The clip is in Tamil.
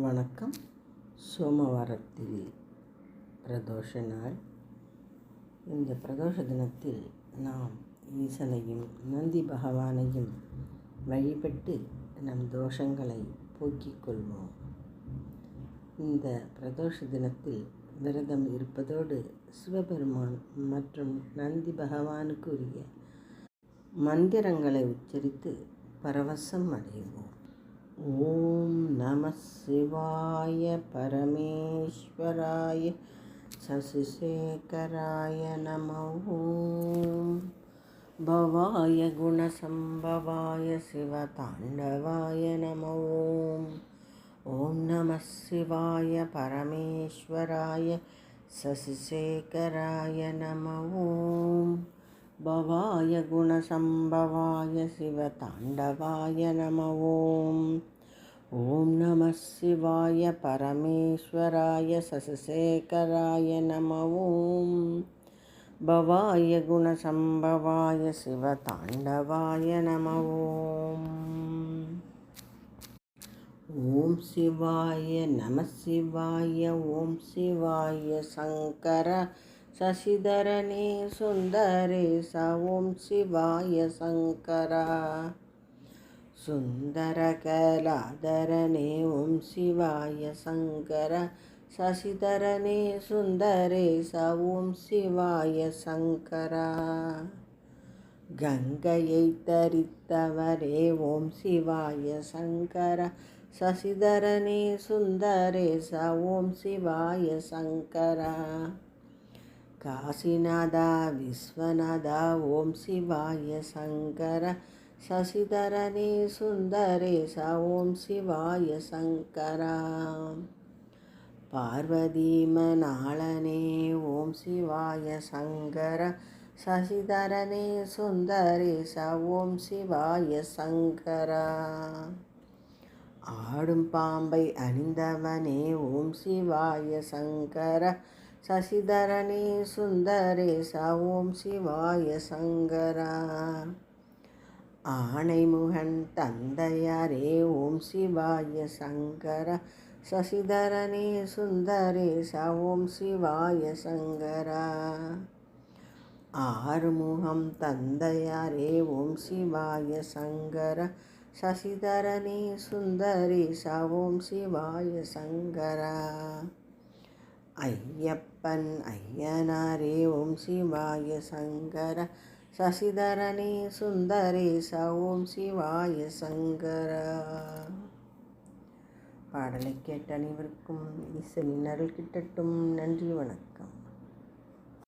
வணக்கம். சோமவாரத்தில் பிரதோஷ நாள். இந்த பிரதோஷ தினத்தில் நாம் ஈசனையும் நந்தி பகவானையும் வழிபட்டு நம் தோஷங்களை போக்கிக் கொள்வோம். இந்த பிரதோஷ தினத்தில் விரதம் இருப்பதோடு சிவபெருமான் மற்றும் நந்தி பகவானுக்குரிய மந்திரங்களை உச்சரித்து பரவசம் அடைவோம். ஓ नमः शिवाय परमेश्वराय शशिशेखराय नमो भवाय गुणसम्भवाय शिवताण्डवाय नमो ॐ नमः शिवाय परमेश्वराय शशिशेखराय नमो भवाय गुणसम्भवाय शिवताण्डवाय नमो ஓம் நம சிவாய பரமேஸ்வராய சசிசேகராய நம ஓம் பவாய குணசம்பவாய சிவதாண்டவாய நம ஓம் ஓம் சிவாய நம சிவாய ஓம் சிவாய சங்கர சசிதரனே சுந்தரேச ஓம் சிவாய சங்கரா. சுந்தரகலாதரனே ஓம் சிவாய சங்கர சசிதரனே சுந்தரேச ஓம் சிவாய சங்கரா. கங்கையை தரித்தவரே ஓம் சிவாய சங்கர சசிதரனே சுந்தரேச ஓம் சிவாய சங்கரா. காசிநாதா விஸ்வநாதா ஓம் சிவாய சங்கர சசிதரனே சுந்தரேச ஓம் சிவாய சங்கரா. பார்வதீமனாளனே ஓம் சிவாய சங்கர. சசிதரனே சுந்தரேச ஓம் சிவாய சங்கரா. ஆடும் பாம்பை அணிந்தவனே ஓம் சிவாய சங்கர. சசிதரனே சுந்தரேச ஓம் சிவாய சங்கரா. ஆணைமுகன் தந்தையாரே ஓம் சிவாய சங்கர சசிதரனே சுந்தரேச ஓம் சிவாய சங்கரா. ஆறுமுகம் தந்தையாரே ஓம் சிவாய சங்கர சசிதரனே சுந்தரேச ஓம் சிவாய சங்கரா. ஐயப்பன் ஐயனாரே ஓம் சிவாய சங்கர சசிதரனே சுந்தரேச ஓம் சிவாய சங்கரா. பாடலை கேட்ட அனைவருக்கும் ஈசனின் அருள் கிட்டட்டும். நன்றி வணக்கம்.